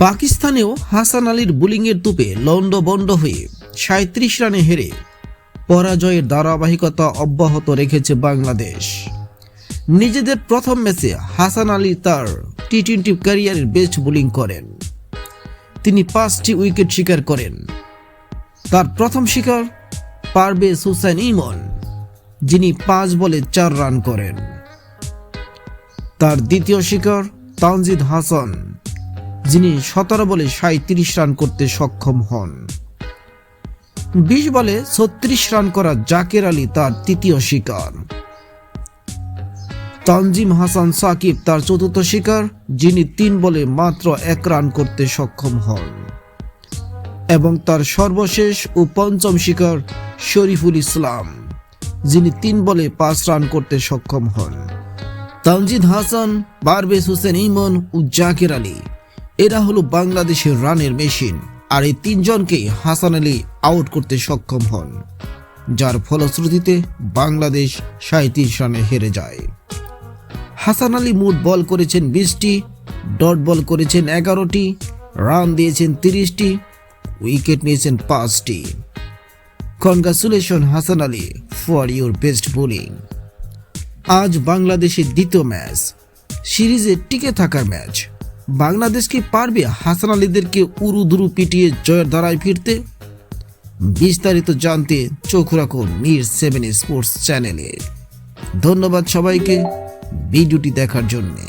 পাকিস্তানেও হাসান আলীর বোলিংয়ের তুপে লন্ডবন্ড হয়ে সাঁত্রিশ রানে হেরে পরাজয়ের ধারাবাহিকতা অব্যাহত রেখেছে বাংলাদেশ। নিজেদের প্রথম ম্যাচে হাসান আলী তার টি টোয়েন্টি ক্যারিয়ারের বেস্ট বোলিং করেন। তিনি পাঁচটি উইকেট শিকার করেন। তার প্রথম শিকার পারভেজ হুসেন ইমন, যিনি পাঁচ বলে চার রান করেন। তার দ্বিতীয় শিকার তানজিদ হাসান যিনি সতেরো বলে সাঁত্রিশ রান করতে সক্ষম হন। বিশ বলে ছত্রিশ রান করা জাকের আলী তার তৃতীয় শিকার। তানজিম হাসান সাকিব তার চতুর্থ শিকার, যিনি তিন বলে মাত্র এক রান করতে সক্ষম হন। এবং তার সর্বশেষ ও পঞ্চম শিকার শরীফুল ইসলাম, যিনি তিন বলে পাঁচ রান করতে সক্ষম হন। তানজিদ হাসান, পারভেজ হোসেন ইমন ও জাকির আলী। এরা হলো বাংলাদেশের রানের মেশিন, আর এই তিনজনকেই হাসান আলী আউট করতে সক্ষম হন, যার ফলশ্রুতিতে বাংলাদেশ সাঁত্রিশ রানে হেরে যায়। হাসান আলী মুড বল করেছেন বিশটি, ডট বল করেছেন এগারোটি, রান দিয়েছেন তিরিশটি, উইকেট নিয়েছেন পাঁচটি। Congratulation Hasan Ali for your best bowling আজ বাংলাদেশের দ্বিতীয় ম্যাচ, সিরিজে টিকে থাকার ম্যাচ। বাংলাদেশ কি পারবে? হাসান আলীদেরকে উরুদুরু পিটিয়ে জয়ের ধারায় ফিরতে? বিস্তারিত জানতে চোখ রাখুন মির সেভেন স্পোর্টস চ্যানেলে। ধন্যবাদ সবাইকে ভিডিওটি দেখার জন্যে।